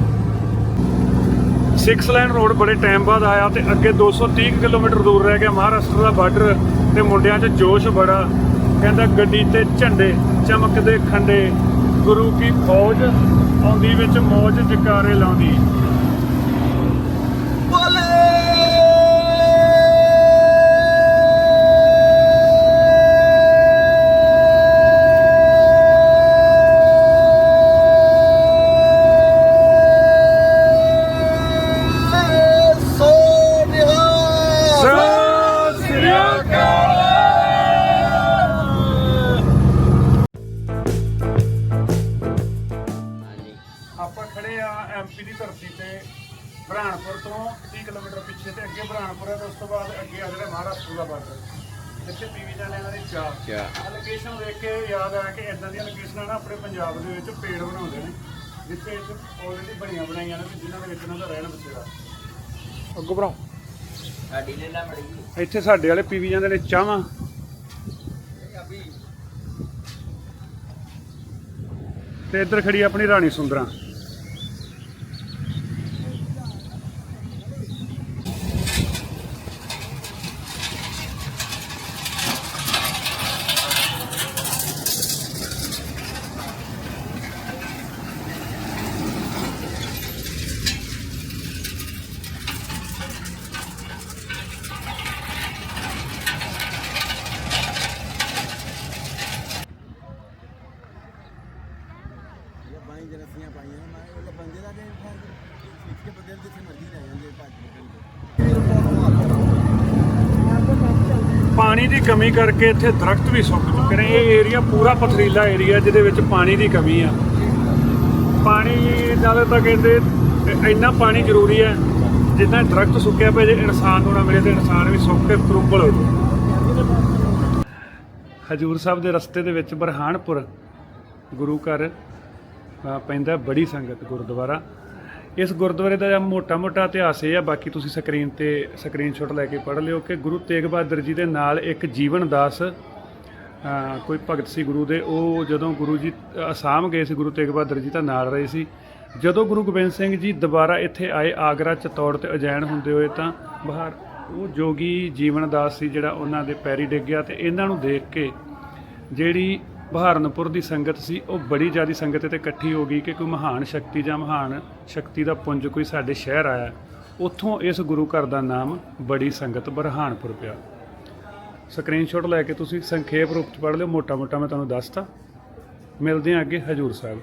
A: 6 ਲਾਈਨ ਰੋਡ ਬੜੇ ਟਾਈਮ ਬਾਅਦ ਆਇਆ ਤੇ ਅੱਗੇ 230 ਕਿਲੋਮੀਟਰ ਦੂਰ ਰਹਿ ਗਿਆ। ਮਹਾਰਾਸ਼ਟਰ ਦਾ ਬਾਰਡਰ ਤੇ ਮੁੰਡਿਆਂ 'ਚ ਜੋਸ਼ ਬੜਾ। ਕਹਿੰਦਾ ਗੱਡੀ ਤੇ ਝੰਡੇ ਚਮਕਦੇ ਖੰਡੇ। ਗੁਰੂ ਕੀ ਫੌਜ ਆਉਂਦੀ ਵਿੱਚ ਮੌਜ ਜਕਾਰੇ ਲਾਉਂਦੀ।
D: ਸਾਡੀ ਲੈ ਲਾ ਮੜੀ
A: ਇੱਥੇ ਸਾਡੇ ਵਾਲੇ ਪੀਵੀ ਜਾਂਦੇ ਨੇ ਚਾਹਾਂ ਤੇ ਇੱਧਰ ਖੜੀ ਆਪਣੀ ਰਾਣੀ ਸੁੰਦਰਾਂ
E: ਬਾਈ ਜਰਸੀਆਂ ਪਾਈਆਂ ਮੈਂ ਉਹ ਬੰਦੇ ਦਾ ਜੇ ਖਿੱਚ ਕੇ ਬਦਲ ਜਿੱਥੇ ਮਰਜ਼ੀ ਲੈ ਜਾਂਦੇ ਭੱਜ
A: ਪਾਣੀ ਦੀ ਕਮੀ ਕਰਕੇ ਇੱਥੇ ਦਰਖਤ ਵੀ ਸੁੱਕ ਚੁੱਕੇ ਨੇ। ਇਹ ਏਰੀਆ ਪੂਰਾ ਪਥਰੀਲਾ ਏਰੀਆ ਜਿਹਦੇ ਵਿੱਚ ਪਾਣੀ ਦੀ ਕਮੀ ਆ। ਪਾਣੀ ਨਾਲ ਤਾਂ ਕਹਿੰਦੇ ਇੰਨਾ ਪਾਣੀ ਜ਼ਰੂਰੀ ਹੈ ਜਿੱਦਾਂ ਦਰਖਤ ਸੁੱਕਿਆ ਪਏ ਜੇ ਇਨਸਾਨ ਨੂੰ ਨਾ ਮਿਲੇ ਤੇ ਇਨਸਾਨ ਵੀ ਸੁੱਕ ਕੇ ਤਰੁੰਬਲ ਹੋ ਜਾਵੇ। ਹਜੂਰ ਸਾਹਿਬ ਦੇ ਰਸਤੇ ਦੇ ਵਿੱਚ ਬਰਹਾਨਪੁਰ ਗੁਰੂ ਘਰ ਪੈਂਦਾ ਬੜੀ ਸੰਗਤ, ਗੁਰਦੁਆਰਾ। ਇਸ ਗੁਰਦੁਆਰੇ ਦਾ ਮੋਟਾ-ਮੋਟਾ ਇਤਿਹਾਸ ਇਹ ਆ, ਬਾਕੀ ਤੁਸੀਂ ਸਕਰੀਨ ਤੇ ਸਕਰੀਨਸ਼ਾਟ ਲੈ ਕੇ ਪੜ੍ਹ ਲਿਓ ਕਿ ਗੁਰੂ ਤੇਗ ਬਹਾਦਰ ਜੀ ਦੇ ਨਾਲ ਇੱਕ ਜੀਵਨ ਦਾਸ ਕੋਈ ਭਗਤ ਸੀ ਗੁਰੂ ਦੇ, ਉਹ ਜਦੋਂ ਗੁਰੂ ਜੀ, ਅਸਾਮ ਗਏ ਸੀ, ਗੁਰੂ ਤੇਗ ਬਹਾਦਰ ਜੀ ਤਾਂ ਨਾਲ ਰਹੇ ਸੀ। ਜਦੋਂ ਗੁਰੂ ਗੋਬਿੰਦ ਸਿੰਘ ਜੀ ਦੁਬਾਰਾ ਇੱਥੇ ਆਏ, ਆਗਰਾ, ਚਤੌੜ ਤੇ ਅਜੈਨ ਹੁੰਦੇ ਹੋਏ ਤਾਂ ਬਾਹਰ ਉਹ ਜੋਗੀ ਜੀਵਨ ਦਾਸ ਸੀ ਜਿਹੜਾ ਉਹਨਾਂ ਦੇ ਪੈਰੀ ਡਿੱਗ ਗਿਆ ਤੇ ਇਹਨਾਂ ਨੂੰ ਦੇਖ ਕੇ ਜਿਹੜੀ ਬਹਾਰਨਪੁਰ ਦੀ ਸੰਗਤ ਸੀ, ਉਹ ਬੜੀ ਜ਼ਿਆਦਾ ਸੰਗਤ 'ਤੇ ਇਕੱਠੀ ਹੋ ਗਈ ਕਿ ਕੋਈ ਮਹਾਨ ਸ਼ਕਤੀ ਜਾਂ ਮਹਾਨ ਸ਼ਕਤੀ ਦਾ ਪੁੰਜ ਕੋਈ ਸਾਡੇ ਸ਼ਹਿਰ ਆਇਆ। ਉੱਥੋਂ ਇਸ ਗੁਰੂ ਘਰ ਦਾ ਨਾਮ ਬੜੀ ਸੰਗਤ ਬਰਹਾਨਪੁਰ ਪਿਆ। ਸਕਰੀਨਸ਼ਾਟ ਲੈ ਕੇ ਤੁਸੀਂ ਸੰਖੇਪ ਰੂਪ ਚ ਪੜ੍ਹ ਲਿਓ ਮੋਟਾ ਮੋਟਾ ਮੈਂ ਤੁਹਾਨੂੰ ਦੱਸਤਾ। ਮਿਲਦੇ ਹਾਂ ਅੱਗੇ ਹਜੂਰ ਸਾਹਿਬ।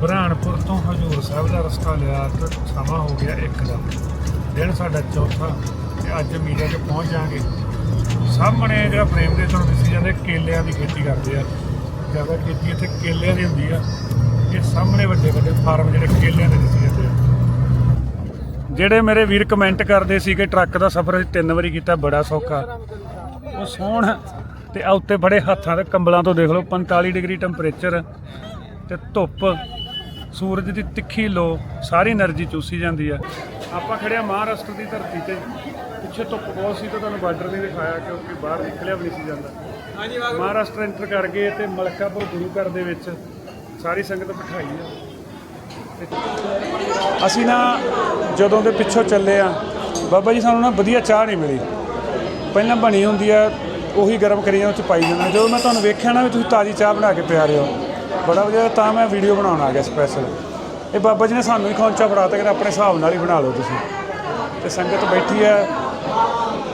A: ਬਰਾਨਪੁਰ ਤੋਂ ਹਜੂਰ ਸਾਹਿਬ ਦਾ ਰਸਤਾ ਲਿਆ ਤਾਂ ਸਮਾਂ ਹੋ ਗਿਆ ਇੱਕ ਦਾ। ਦਿਨ ਸਾਡਾ ਚੌਥਾ ਤੇ ਅੱਜ ਮੀਡੀਆ 'ਤੇ ਪਹੁੰਚ ਜਾਾਂਗੇ ਸਾਹਮਣੇ ਜਿਹੜਾ ਫਰੇਮ ਦੇ ਤੁਹਾਨੂੰ ਦਿੱਸੀ ਜਾਂਦੇ, ਕੇਲਿਆਂ ਦੀ ਖੇਤੀ ਕਰਦੇ ਆ। ਜ਼ਿਆਦਾ ਖੇਤੀ ਇੱਥੇ ਕੇਲਿਆਂ ਦੀ ਹੁੰਦੀ ਆ। ਇਹ ਸਾਹਮਣੇ ਵੱਡੇ ਵੱਡੇ ਫਾਰਮ ਜਿਹੜੇ ਕੇਲਿਆਂ ਦੇ ਦਿੱਸੀ ਜਾਂਦੇ ਆ। ਜਿਹੜੇ ਮੇਰੇ ਵੀਰ ਕਮੈਂਟ ਕਰਦੇ ਸੀ ਕਿ ਟਰੱਕ ਦਾ ਸਫ਼ਰ ਤਿੰਨ ਵਾਰੀ ਕੀਤਾ, ਬੜਾ ਸੌਖਾ। ਉਹ ਸੋਹਣ ਤੇ ਆ ਉੱਤੇ ਬੜੇ ਹੱਥਾਂ ਦੇ ਕੰਬਲਾਂ ਤੋਂ ਦੇਖ ਲਓ 45 ਡਿਗਰੀ ਟੈਂਪਰੇਚਰ ਤੇ ਧੁੱਪ ਸੂਰਜ ਦੀ ਤਿੱਖੀ ਲੋ ਸਾਰੀ એનર્ਜੀ ਚੂਸੀ ਜਾਂਦੀ ਆ। ਆਪਾਂ ਖੜਿਆ ਮਹਾਰਾਸ਼ਟਰ ਦੀ ਧਰਤੀ ਤੇ। ਪਿੱਛੇ ਧੁੱਪ ਬਹੁਤ ਸੀ ਤਾਂ ਤੁਹਾਨੂੰ ਬਾਰਡਰ ਨਹੀਂ ਦਿਖਾਇਆ ਕਿਉਂਕਿ ਬਾਹਰ ਨਿਕਲਿਆ ਵੀ ਨਹੀਂ ਸੀ ਜਾਂਦਾ। ਮਹਾਰਾਸ਼ਟਰ ਐਂਟਰ ਕਰ ਗਏ ਤੇ ਮਲਕਾਪੁਰ ਗੁਰੂ ਘਰ ਦੇ ਵਿੱਚ ਸਾਰੀ ਸੰਗਤ ਬਿਠਾਈ ਆ। ਅਸੀਂ ਨਾ ਜਦੋਂ ਦੇ ਪਿੱਛੋਂ ਚੱਲੇ ਆ ਬਾਬਾ ਜੀ ਸਾਨੂੰ ਨਾ ਵਧੀਆ ਚਾਹ ਨਹੀਂ ਮਿਲੀ। ਪਹਿਲਾਂ ਬਣੀ ਹੁੰਦੀ ਆ ਉਹੀ ਗਰਮ ਕਰੀਆਂ ਉਹ ਚ ਪਾਈ ਜਾਂਦਾ ਜਦੋਂ ਮੈਂ ਤੁਹਾਨੂੰ ਵੇਖਿਆ ਨਾ ਵੀ ਤੁਸੀਂ ਤਾਜ਼ੀ ਚਾਹ ਬਣਾ ਕੇ ਪਿਆ ਰਹੇ ਹੋ। ਬੜਾ ਵਧੀਆ ਤਾਂ ਮੈਂ ਵੀਡੀਓ ਬਣਾਉਣ ਆ ਗਿਆ ਸਪੈਸ਼ਲ ਇਹ ਬਾਬਾ ਜੀ ਨੇ ਸਾਨੂੰ ਹੀ ਖੌਂਚਾ ਫੜਾਤਾ ਕਿ ਆਪਣੇ ਹਿਸਾਬ ਨਾਲ ਹੀ ਬਣਾ ਲਓ ਤੁਸੀਂ। ਤੇ ਸੰਗਤ ਬੈਠੀ ਆ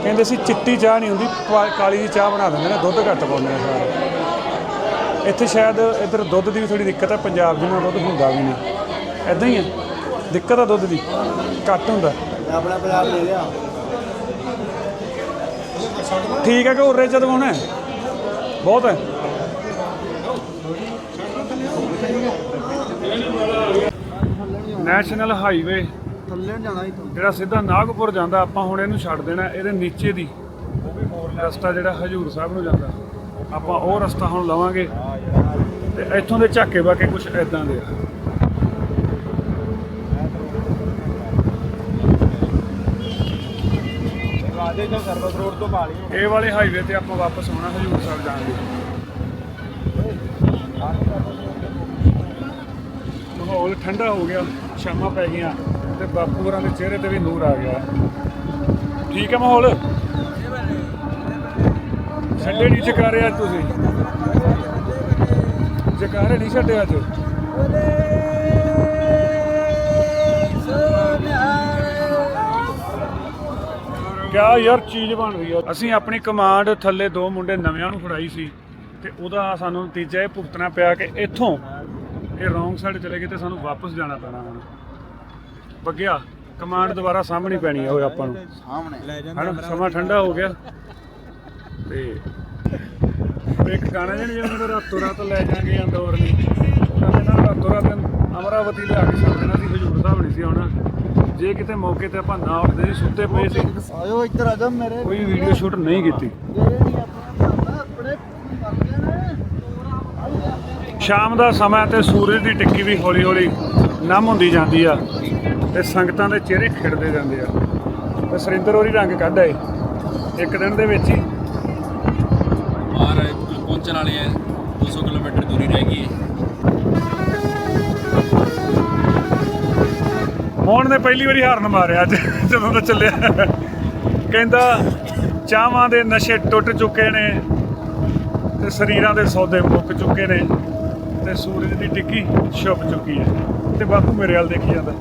A: ਕਹਿੰਦੇ ਸੀ ਚਿੱਟੀ ਚਾਹ ਨਹੀਂ ਹੁੰਦੀ ਪਾ- ਕਾਲੀ ਦੀ ਚਾਹ ਬਣਾ ਦਿੰਦੇ ਨੇ ਦੁੱਧ ਘੱਟ ਪਾਉਂਦੇ ਨੇ ਸਾਰੇ। ਇੱਥੇ ਸ਼ਾਇਦ ਇੱਧਰ ਦੁੱਧ ਦੀ ਵੀ ਥੋੜੀ ਦਿੱਕਤ ਹੈ ਪੰਜਾਬ ਜਿੰਨਾ ਦੁੱਧ ਹੁੰਦਾ ਵੀ ਨਹੀਂ। ਐਦਾਂ ਹੀ ਹੈ। ਦਿੱਕਤ ਆ ਦੁੱਧ ਦੀ ਘੱਟ ਹੁੰਦਾ।
E: ਆਪਣਾ ਪੰਜਾਬ ਲੈ ਲਿਆ।
A: ਠੀਕ ਹੈ ਕਿ ਉਰੇ ਚ ਦਵਾਉਣਾ ਹੈ? ਬਹੁਤ ਹੈ। ਨੈਸ਼ਨਲ ਹਾਈਵੇ
C: ਥੱਲੇ ਜਾਣਾ ਇਥੋਂ
A: ਜਿਹੜਾ ਸਿੱਧਾ ਨਾਗਪੁਰ ਜਾਂਦਾ ਆਪਾਂ ਹੁਣ ਇਹਨੂੰ ਛੱਡ ਦੇਣਾ ਇਹਦੇ ਨੀਚੇ ਦੀ। ਰਸਤਾ ਜਿਹੜਾ ਹਜੂਰ ਸਾਹਿਬ ਨੂੰ ਜਾਂਦਾ। ਆਪਾਂ ਉਹ ਰਸਤਾ ਹੁਣ ਲਵਾਂਗੇ। ਤੇ ਇੱਥੋਂ ਦੇ ਝਾਕੇ ਬਾਕੇ ਕੁਝ ਐਦਾਂ ਦੇ ਆ।
E: ਵਾਦੇ ਤੋਂ ਸਰਵਿਸ ਰੋਡ ਤੋਂ ਭਾਲੀ
A: ਇਹ ਵਾਲੇ ਹਾਈਵੇ ਤੇ ਆਪਾਂ ਵਾਪਸ ਆਉਣਾ ਹਜੂਰ ਸਾਹਿਬ ਜਾਣਗੇ ਮਾਹੌਲ ਠੰਡਾ ਹੋ ਗਿਆ। ਸ਼ਾਮਾਂ ਪੈ ਗਈਆਂ ਤੇ ਬਾਪੂ ਹੋਰਾਂ ਦੇ ਚਿਹਰੇ ਤੇ ਵੀ ਨੂਰ ਆ ਗਿਆ। ਠੀਕ ਹੈ ਮਾਹੌਲ? ਛੱਡੇ ਨਹੀਂ ਜਕਾਰੇ ਅੱਜ ਤੁਸੀਂ। ਜਕਾਰੇ ਨਹੀਂ ਛੱਡੇ ਅੱਜ। ਕਿਆ ਯਾਰ ਚੀਜ਼ ਬਣ ਰਹੀ ਆ। ਅਸੀਂ ਆਪਣੀ ਕਮਾਂਡ ਥੱਲੇ ਦੋ ਮੁੰਡੇ ਨਵਿਆਂ ਨੂੰ ਫੜਾਈ ਸੀ ਤੇ ਉਹਦਾ ਸਾਨੂੰ ਨਤੀਜਾ ਇਹ ਭੁਗਤਣਾ ਪਿਆ ਕਿ ਇੱਥੋਂ ਇਹ ਰੋਂਗ ਸਾਈਡ ਚਲੇ ਗਏ ਤੇ ਸਾਨੂੰ ਵਾਪਸ ਜਾਣਾ ਪੈਣਾ ਹੁਣ। ਬੱਗਿਆ ਕਮਾਂਡ ਦੁਬਾਰਾ ਸਾਹਮਣੀ ਪੈਣੀ ਆ ਓਏ ਆਪਾਂ ਨੂੰ।
C: ਸਾਹਮਣੇ।
E: ਲੈ
A: ਹਨਾ ਸਮਾਂ ਠੰਡਾ ਹੋ ਗਿਆ। ਤੇ ਇੱਕ ਗਾਣਾ ਜਿਹੜਾ ਜਿਵੇਂ ਮੇਰਾ ਰਾਤੋਂ ਰਾਤ ਲੈ ਜਾਾਂਗੇ ਅੰਦੌਰ ਨੇ ਕਹਿੰਦੇ ਨਾ ਰਾਤੋਂ ਰਾਤ ਅਮਰਾਵਤੀ ਲਿਆ ਕੇ ਛੱਡ ਦੇਣਾ ਸੀ ਹਜੂਰ ਸਾਹਿਬ ਨਹੀਂ ਸੀ ਆਉਣਾ। ਜੇ ਕਿਤੇ ਮੌਕੇ ਤੇ ਆਪਾਂ ਨਾ ਉੱਠਦੇ ਸੀ ਸੁੱਤੇ ਪਏ ਸੀ।
C: ਆਇਓ ਇੱਧਰ ਆ ਜਾ ਮੇਰੇ
A: ਕੋਈ ਵੀਡੀਓ ਸ਼ੂਟ ਨਹੀਂ ਕੀਤੀ।
C: ਮੇਰੇ ਨਹੀਂ ਆਪਣਾ ਭਰਾਵਾ ਆਪਣੇ ਕਰਦੇ ਨੇ
A: ਸ਼ਾਮ ਦਾ ਸਮਾਂ ਤੇ ਸੂਰਜ ਦੀ ਟਿੱਕੀ ਵੀ ਹੌਲੀ ਹੌਲੀ ਨਮ ਹੁੰਦੀ ਜਾਂਦੀ ਆ ਤੇ ਸੰਗਤਾਂ ਦੇ ਚਿਹਰੇ ਖਿੜਦੇ ਜਾਂਦੇ ਆ। ਤੇ ਸਰਿੰਦਰ ਹੋਰੀ ਰੰਗ ਕੱਢ ਆਏ। ਇੱਕ ਦਿਨ ਦੇ ਵਿੱਚ ਹੀ
D: ਬਾਹਰ ਪਹੁੰਚਣ ਵਾਲੇ ਆ। 200 ਕਿਲੋਮੀਟਰ ਦੂਰੀ ਰਹਿ ਗਈ
A: ਮੋਹਨ ਨੇ ਪਹਿਲੀ ਵਾਰੀ ਹਾਰਨ ਮਾਰਿਆ ਅੱਜ ਜਦੋਂ ਦਾ ਚੱਲਿਆ। ਕਹਿੰਦਾ ਚਾਹਾਂ ਦੇ ਨਸ਼ੇ ਟੁੱਟ ਚੁੱਕੇ ਨੇ ਤੇ ਸਰੀਰਾਂ ਦੇ ਸੌਦੇ ਮੁੱਕ ਚੁੱਕੇ ਨੇ। ਤੇ ਸੂਰਜ ਦੀ ਟਿੱਕੀ ਛੁਪ ਚੁੱਕੀ ਹੈ ਤੇ ਬਾਪੂ ਮੇਰੇ ਵੱਲ ਦੇਖੀ ਜਾਂਦਾ।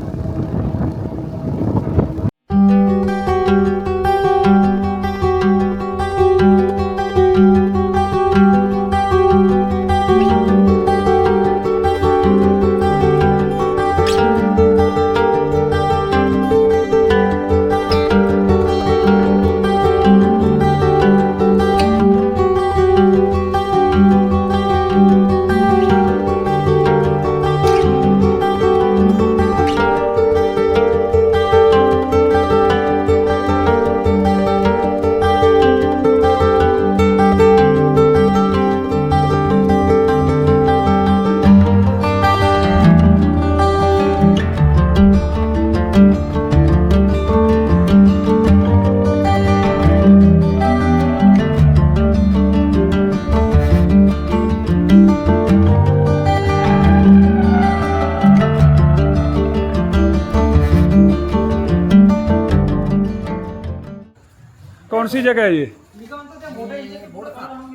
A: सी जगह है ये?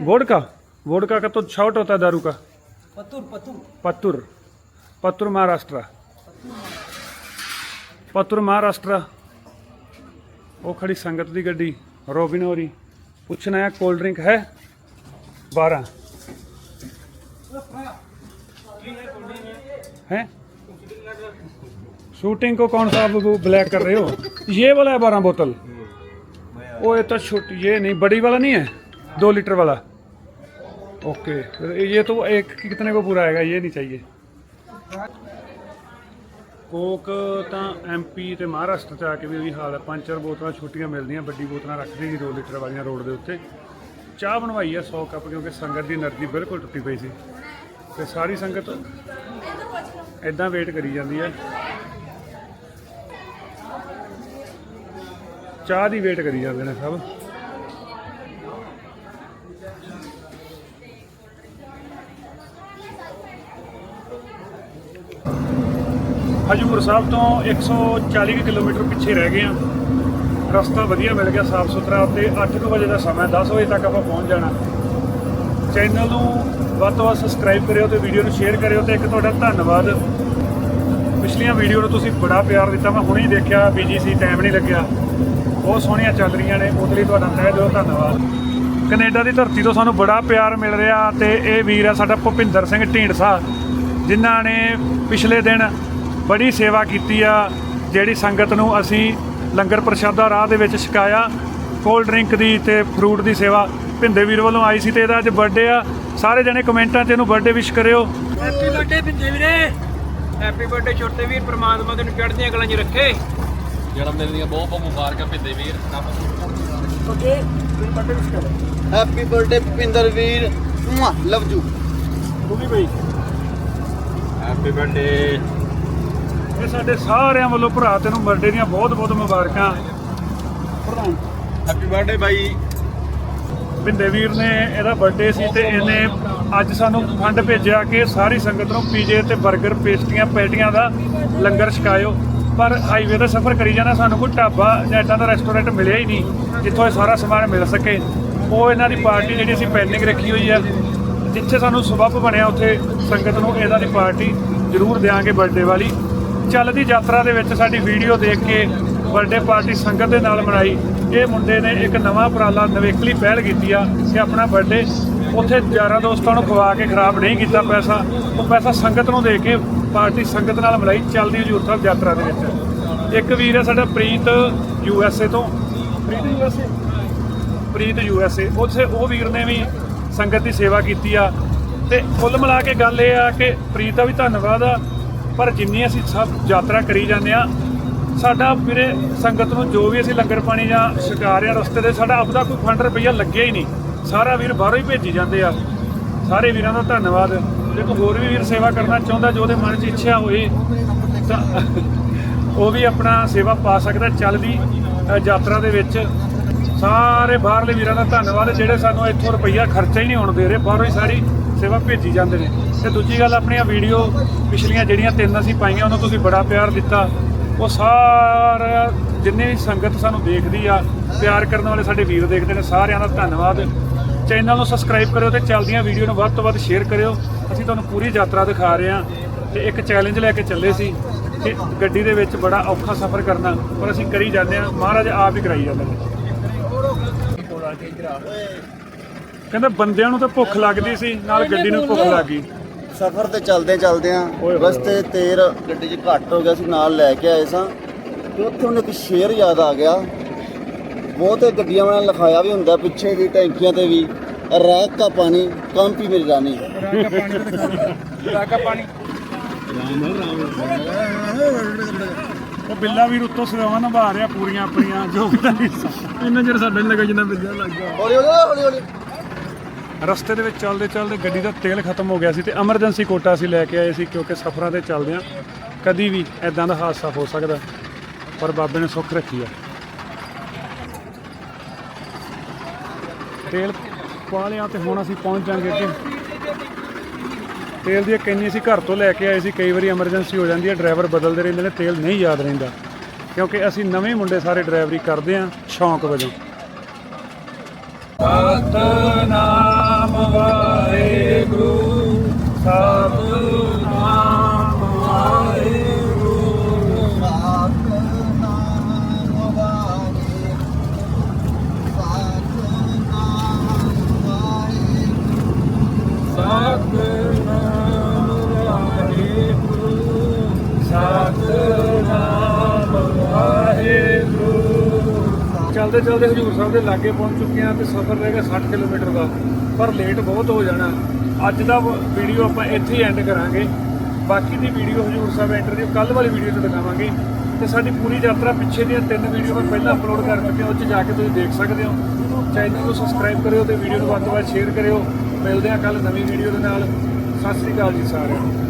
A: वोडका वोडका का तो छाउट होता है दारू का।
E: पत्तुर
A: पत्तुर। पत्तुर। महाराष्ट्र। पत्तुर महाराष्ट्र। वो खड़ी संगत की गड्डी रोबिन हो रही है कोल्ड ड्रिंक है? बारह। है? शूटिंग को कौन सा आप ब्लैक कर रहे हो? ये वाला है बारह बोतल। ਉਹ ये तो छोटी ये नहीं बड़ी वाला नहीं है दो लीटर वाला ओके ये तो एक कितने को पूरा आएगा ਇਹ ਨਹੀਂ ਚਾਹੀਏ। ਕੋਕ ਤਾਂ ਐਮਪੀ ਤੇ ਮਹਾਰਾਸ਼ਟਰ ਚ ਆ ਕੇ ਵੀ ਉਹੀ ਹਾਲ ਹੈ। ਪੰਜ ਚਾਰ ਬੋਤਲਾਂ ਛੋਟੀਆਂ ਮਿਲਦੀਆਂ ਵੱਡੀ ਬੋਤਲਾਂ ਰੱਖਦੇ ਨਹੀਂ 2 ਲੀਟਰ ਵਾਲੀਆਂ ਰੋਡ ਦੇ ਉੱਤੇ। ਚਾਹ ਬਣਵਾਈ ਆ 100 ਕੱਪ ਕਿਉਂਕਿ ਸੰਗਤ ਦੀ એનર્ਜੀ ਬਿਲਕੁਲ ਟੁੱਟੀ ਪਈ ਸੀ। ਤੇ ਸਾਰੀ ਸੰਗਤ ਇਦਾਂ ਵੇਟ ਕਰੀ ਜਾਂਦੀ ਹੈ। ਚਾਹ ਦੀ ਵੇਟ ਕਰੀ ਜਾਂਦੇ ਨੇ ਸਭ। ਹਜੂਰ ਸਾਹਿਬ ਤੋਂ 140 ਕੁ ਕਿਲੋਮੀਟਰ ਪਿੱਛੇ ਰਹਿ ਗਏ ਆ। ਰਸਤਾ ਵਧੀਆ ਮਿਲ ਗਿਆ, ਸਾਫ਼ ਸੁਥਰਾ ਤੇ 8:00 ਵਜੇ ਦਾ ਸਮਾਂ 10 ਵਜੇ ਤੱਕ ਆਪਾਂ ਪਹੁੰਚ ਜਾਣਾ। ਚੈਨਲ ਨੂੰ ਵੱਧ ਤੋਂ ਵੱਧ ਸਬਸਕ੍ਰਾਈਬ ਕਰਿਓ ਤੇ ਵੀਡੀਓ ਨੂੰ ਸ਼ੇਅਰ ਕਰਿਓ ਤੇ ਇੱਕ ਤੁਹਾਡਾ ਧੰਨਵਾਦ। ਪਿਛਲੀਆਂ ਵੀਡੀਓ ਨੂੰ ਤੁਸੀਂ ਬੜਾ ਪਿਆਰ ਦਿੱਤਾ, ਮੈਂ ਹੁਣੇ ਹੀ ਦੇਖਿਆ ਬੀਜੀ ਸੀ ਟਾਈਮ ਨਹੀਂ ਲੱਗਿਆ। ਬਹੁਤ ਸੋਹਣੀਆਂ ਚੱਲ ਰਹੀਆਂ ਨੇ। ਉਹਦੇ ਲਈ ਤੁਹਾਡਾ ਤਹਿ ਦਿਲੋਂ ਧੰਨਵਾਦ। ਕੈਨੇਡਾ ਦੀ ਧਰਤੀ ਤੋਂ ਸਾਨੂੰ ਬੜਾ ਪਿਆਰ ਮਿਲ ਰਿਹਾ ਤੇ ਇਹ ਵੀਰ ਆ ਸਾਡਾ ਭੁਪਿੰਦਰ ਸਿੰਘ ਢੀਂਡਸਾ, ਜਿਨ੍ਹਾਂ ਨੇ ਪਿਛਲੇ ਦਿਨ ਬੜੀ ਸੇਵਾ ਕੀਤੀ ਆ, ਜਿਹੜੀ ਸੰਗਤ ਨੂੰ ਅਸੀਂ ਲੰਗਰ ਪ੍ਰਸ਼ਾਦਾ ਰਾਹ ਦੇ ਵਿੱਚ ਛਕਾਇਆ, ਕੋਲਡ ਡਰਿੰਕ ਦੀ ਤੇ ਫਰੂਟ ਦੀ ਸੇਵਾ ਭਿੰਦੇ ਵੀਰ ਵੱਲੋਂ ਆਈ ਸੀ ਤੇ ਇਹਦਾ ਅੱਜ ਬਰਥਡੇ ਆ। ਸਾਰੇ ਜਣੇ ਕਮੈਂਟਾਂ 'ਚ ਇਹਨੂੰ ਬਰਥਡੇ ਵਿਸ਼ ਕਰਿਓ।
F: ਹੈਪੀ ਬਰਥਡੇ ਪਿੰਦੇ ਵੀਰੇ। ਹੈਪੀ ਬਰਥਡੇ ਛੋਟੇ ਵੀਰ, ਪ੍ਰਮਾਤਮਾ ਤੈਨੂੰ ਚੜ੍ਹਦੀਆਂ ਕਲਾਂ 'ਚ ਰੱਖੇ।
D: ਜਨਮ ਦਿਨ ਦੀਆਂ ਬਹੁਤ ਬਹੁਤ ਮੁਬਾਰਕਾਂ ਭਿੰਦੇ ਵੀਰ।
C: ਹੈਪੀ ਬਰਥਡੇ ਭੁਪਿੰਦਰ ਵੀਰ। ਲਵ ਯੂ
B: ਹੈਪੀ ਬਰਥਡੇ
A: ਇਹ ਸਾਡੇ ਸਾਰਿਆਂ ਵੱਲੋਂ ਭਰਾ ਤੈਨੂੰ ਬਰਥਡੇ ਦੀਆਂ ਬਹੁਤ ਬਹੁਤ ਮੁਬਾਰਕਾਂ।
B: ਹੈਪੀ ਬਰਥਡੇ ਬਾਈ
A: ਭਿੰਦੇ ਵੀਰ ਨੇ ਇਹਦਾ ਬਰਥਡੇ ਸੀ ਤੇ ਇਹਨੇ ਅੱਜ ਸਾਨੂੰ ਫੰਡ ਭੇਜਿਆ ਕਿ ਸਾਰੀ ਸੰਗਤ ਨੂੰ ਪੀਜੇ ਤੇ 버ਗਰ ਪੇਸਟਰੀਆਂ ਪੈਟੀਆਂ ਦਾ ਲੰਗਰ ਛਕਾਇਓ। ਪਰ ਹਾਈਵੇ ਦਾ ਸਫ਼ਰ ਕਰੀ ਜਾਣਾ, ਸਾਨੂੰ ਕੋਈ ਢਾਬਾ ਜਾਂ ਏਦਾਂ ਦਾ ਰੈਸਟੋਰੈਂਟ ਮਿਲਿਆ ਹੀ ਨਹੀਂ, ਜਿੱਥੋਂ ਇਹ ਸਾਰਾ ਸਮਾਨ ਮਿਲ ਸਕੇ। ਉਹ ਇਹਨਾਂ ਦੀ ਪਾਰਟੀ ਜਿਹੜੀ ਅਸੀਂ ਪੈਨਿੰਗ ਰੱਖੀ ਹੋਈ ਹੈ ਜਿੱਥੇ ਸਾਨੂੰ ਸਬੱਬ ਬਣਿਆ, ਉੱਥੇ ਸੰਗਤ ਨੂੰ ਇਹਨਾਂ ਦੀ ਪਾਰਟੀ ਜ਼ਰੂਰ ਦੇਵਾਂਗੇ ਬਰਥਡੇ ਵਾਲੀ। ਚੱਲਦੀ ਯਾਤਰਾ ਦੇ ਵਿੱਚ ਸਾਡੀ ਵੀਡੀਓ ਦੇਖ ਕੇ ਬਰਥਡੇ ਪਾਰਟੀ ਸੰਗਤ ਦੇ ਨਾਲ ਮਨਾਈ। ਇਹ ਮੁੰਡੇ ਨੇ ਇੱਕ ਨਵਾਂ ਉਪਰਾਲਾ ਨਵੇਕਲੀ ਪਹਿਲ ਕੀਤੀ ਆ ਕਿ ਆਪਣਾ ਬਰਥਡੇ ਉੱਥੇ ਯਾਰਾਂ ਦੋਸਤਾਂ ਨੂੰ ਖਵਾ ਕੇ ਖਰਾਬ ਨਹੀਂ ਕੀਤਾ ਪੈਸਾ। ਉਹ ਪੈਸਾ ਸੰਗਤ ਨੂੰ ਦੇ ਕੇ ਪਾਰਟੀ ਸੰਗਤ ਨਾਲ ਮਿਲਾਈ ਚੱਲਦੀ ਹਜੂਰ ਸਾਹਿਬ ਯਾਤਰਾ ਦੇ ਵਿੱਚ। ਇੱਕ ਵੀਰ ਹੈ ਸਾਡਾ ਪ੍ਰੀਤ ਯੂ ਐਸ ਏ ਤੋਂ। Preet U S A? Preet U S A. ਉੱਥੇ ਉਹ ਵੀਰ ਨੇ ਵੀ ਸੰਗਤ ਦੀ ਸੇਵਾ ਕੀਤੀ ਆ। ਤੇ ਕੁੱਲ ਮਿਲਾ ਕੇ ਗੱਲ ਇਹ ਆ ਕਿ ਪ੍ਰੀਤ ਦਾ ਵੀ ਧੰਨਵਾਦ ਆ, ਪਰ ਜਿੰਨੀ ਅਸੀਂ ਸਭ ਯਾਤਰਾ ਕਰੀ ਜਾਂਦੇ ਆ, ਸਾਡਾ ਵੀਰੇ ਸੰਗਤ ਨੂੰ ਜੋ ਵੀ ਅਸੀਂ ਲੰਗਰ ਪਾਣੀ ਜਾਂ ਸ਼ਿਕਾਰ ਰਹੇ ਆ ਰਸਤੇ 'ਤੇ ਸਾਡਾ ਆਪਦਾ ਕੋਈ ਫੰਡ ਰੁਪਈਆ ਲੱਗਿਆ ਹੀ ਨਹੀਂ। ਸਾਰਾ ਵੀਰ ਬਾਹਰੋਂ ਹੀ ਭੇਜੀ ਜਾਂਦੇ ਆ। ਸਾਰੇ ਵੀਰਾਂ ਦਾ ਧੰਨਵਾਦ। ਜੇ ਕੋਈ ਹੋਰ ਵੀ ਵੀਰ ਸੇਵਾ ਕਰਨਾ ਚਾਹੁੰਦਾ, ਜੋ ਉਹਦੇ ਮਨ 'ਚ ਇੱਛਾ ਹੋਏ, ਤਾਂ ਉਹ ਵੀ ਆਪਣਾ ਸੇਵਾ ਪਾ ਸਕਦਾ ਚੱਲਦੀ ਯਾਤਰਾ ਦੇ ਵਿੱਚ। ਸਾਰੇ ਬਾਹਰਲੇ ਵੀਰਾਂ ਦਾ ਧੰਨਵਾਦ, ਜਿਹੜੇ ਸਾਨੂੰ ਇੱਥੋਂ ਰੁਪਈਆ ਖਰਚਾ ਹੀ ਨਹੀਂ ਹੋਣ ਦੇ ਰਹੇ, ਬਾਹਰੋਂ ਹੀ ਸਾਰੀ ਸੇਵਾ ਭੇਜੀ ਜਾਂਦੇ ਨੇ। ਤੇ ਦੂਜੀ ਗੱਲ, ਆਪਣੀਆਂ ਵੀਡੀਓ ਪਿਛਲੀਆਂ ਜਿਹੜੀਆਂ ਤਿੰਨ ਅਸੀਂ ਪਾਈਆਂ, ਉਹਨਾਂ ਤੁਸੀਂ ਬੜਾ ਪਿਆਰ ਦਿੱਤਾ। ਉਹ ਸਾਰਾ, ਜਿੰਨੇ ਵੀ ਸੰਗਤ ਸਾਨੂੰ ਦੇਖਦੀ ਆ, ਪਿਆਰ ਕਰਨ ਵਾਲੇ ਸਾਡੇ ਵੀਰ ਦੇਖਦੇ ਨੇ, ਸਾਰਿਆਂ ਦਾ ਧੰਨਵਾਦ। ਚੈਨਲ ਨੂੰ ਸਬਸਕ੍ਰਾਈਬ ਕਰਿਓ ਤੇ ਚੱਲਦੀਆਂ ਵੀਡੀਓ ਨੂੰ ਵੱਧ ਤੋਂ ਵੱਧ ਸ਼ੇਅਰ ਕਰਿਓ। ਅਸੀਂ ਤੁਹਾਨੂੰ ਪੂਰੀ ਯਾਤਰਾ ਦਿਖਾ ਰਹੇ ਹਾਂ ਤੇ ਇੱਕ ਚੈਲੰਜ ਲੈ ਕੇ ਚੱਲੇ ਸੀ ਕਿ ਗੱਡੀ ਦੇ ਵਿੱਚ ਬੜਾ ਔਖਾ ਸਫ਼ਰ ਕਰਨਾ ਪਰ ਅਸੀਂ ਕਰੀ ਜਾਂਦੇ ਹਾਂ। ਮਹਾਰਾਜ ਆਪ ਹੀ ਕਰਾਈ ਜਾਂਦੇ ਨੇ ਕਹਿੰਦਾ ਬੰਦਿਆਂ ਨੂੰ ਤਾਂ ਭੁੱਖ ਲੱਗਦੀ ਸੀ ਨਾਲ ਗੱਡੀ ਨੂੰ ਭੁੱਖ ਲੱਗ। ਗਈ
C: ਸਫ਼ਰ ਤੇ ਚੱਲਦੇ ਚੱਲਦੇ ਆ ਰਸਤੇ ਤੇਲ ਗੱਡੀ 'ਚ ਘੱਟ ਹੋ ਗਿਆ ਸੀ ਨਾਲ ਲੈ ਕੇ ਆਏ ਸਾਂ। ਤੇ ਉੱਥੇ ਉਹਨੂੰ ਇੱਕ ਸ਼ੇਰ ਯਾਦ ਆ ਗਿਆ। ਬਹੁਤ ਗੱਡੀਆਂ ਵਾਲਾ ਲਿਖਾਇਆ ਵੀ ਹੁੰਦਾ ਪਿੱਛੇ ਵੀ ਟੈਂਕੀਆਂ ਤੇ ਵੀ ਰਾਤ ਦਾ ਪਾਣੀ ਕਮ ਪੀ ਮੇਰੀ ਰਾਣੀ
A: ਉਹ ਬਿੱਲਾ ਵੀਰ ਉੱਤੋਂ ਸੇਵਾ ਨਿਭਾ ਰਿਹਾ ਪੂਰੀਆਂ ਆਪਣੀਆਂ ਜੋ ਵੀ ਦਾ ਹਿੱਸਾ
F: ਇੰਨਾ ਚਿਰ ਸਾਡਾ ਨਹੀਂ ਲੱਗਾ ਜਿੰਨਾ ਬਿੱਜਾ ਲੱਗ ਗਿਆ।
C: ਹੌਲੀ ਹੌਲੀ ਹੌਲੀ ਹੌਲੀ
A: ਰਸਤੇ ਦੇ ਵਿੱਚ ਚੱਲਦੇ ਚੱਲਦੇ ਗੱਡੀ ਦਾ ਤੇਲ ਖਤਮ ਹੋ ਗਿਆ ਸੀ ਤੇ ਐਮਰਜੈਂਸੀ ਕੋਟਾ ਅਸੀਂ ਲੈ ਕੇ ਆਏ ਸੀ ਕਿਉਂਕਿ ਸਫ਼ਰਾਂ ਤੇ ਚੱਲਦੇ ਆ ਕਦੀ ਵੀ ਐਦਾਂ ਦਾ ਹਾਦਸਾ ਹੋ ਸਕਦਾ ਪਰ ਬਾਬੇ ਨੇ ਸੁੱਖ ਰੱਖੀ ਆ। ਤੇਲ ਪਾ ਲਿਆ ਤੇ ਹੁਣ ਅਸੀਂ ਪਹੁੰਚ ਜਾਾਂਗੇ ਅੱਗੇ। ਤੇਲ ਦੀ ਕੈਨੀ ਅਸੀਂ ਘਰ ਤੋਂ ਲੈ ਕੇ ਆਏ ਸੀ, ਕਈ ਵਾਰੀ ਐਮਰਜੈਂਸੀ ਹੋ ਜਾਂਦੀ ਹੈ ਡਰਾਈਵਰ ਬਦਲਦੇ ਰਹਿੰਦੇ ਨੇ, ਤੇਲ ਨਹੀਂ ਯਾਦ ਰਹਿੰਦਾ। ਕਿਉਂਕਿ ਅਸੀਂ ਨਵੇਂ ਮੁੰਡੇ ਸਾਰੇ ਡਰਾਈਵਰੀ ਕਰਦੇ ਆ ਸ਼ੌਂਕ ਵਜੋਂ। ਸਤਨਾਮ ਵਾਹਿਗੁਰੂ, ਸਤਨਾਮ ਚੱਲਦੇ ਚੱਲਦੇ ਹਜੂਰ ਸਾਹਿਬ ਦੇ ਲਾਗੇ ਪਹੁੰਚ ਚੁੱਕੇ ਹਾਂ ਤੇ ਸਫ਼ਰ ਰਹੇਗਾ 60 ਕਿਲੋਮੀਟਰ ਦਾ, ਪਰ ਲੇਟ ਬਹੁਤ ਹੋ ਜਾਣਾ। ਅੱਜ ਦਾ ਵੀਡੀਓ ਆਪਾਂ ਇੱਥੇ ਹੀ ਐਂਡ ਕਰਾਂਗੇ। ਬਾਕੀ ਦੀ ਵੀਡੀਓ ਹਜੂਰ ਸਾਹਿਬ ਇੰਟਰਵਿਊ ਕੱਲ ਵਾਲੀ ਵੀਡੀਓ 'ਚ ਦਿਖਾਵਾਂਗੇ। ਤੇ ਸਾਡੀ ਪੂਰੀ ਯਾਤਰਾ ਪਿੱਛੇ ਦੀਆਂ ਤਿੰਨ ਵੀਡੀਓ ਮੈਂ ਪਹਿਲਾਂ ਅਪਲੋਡ ਕਰ ਚੁੱਕਿਆ ਉਹ 'ਚ ਜਾ ਕੇ ਤੁਸੀਂ ਦੇਖ ਸਕਦੇ ਹੋ। ਚੈਨਲ ਨੂੰ ਸਬਸਕ੍ਰਾਈਬ ਕਰਿਓ ਤੇ ਵੀਡੀਓ ਨੂੰ ਵੱਧ ਤੋਂ ਵੱਧ ਸ਼ੇਅਰ ਕਰਿਓ। ਮਿਲਦੇ ਹਾਂ ਕੱਲ ਨਵੀਂ ਵੀਡੀਓ ਦੇ ਨਾਲ। ਸਤਿ ਸ੍ਰੀ ਅਕਾਲ ਜੀ ਸਾਰਿਆਂ ਨੂੰ।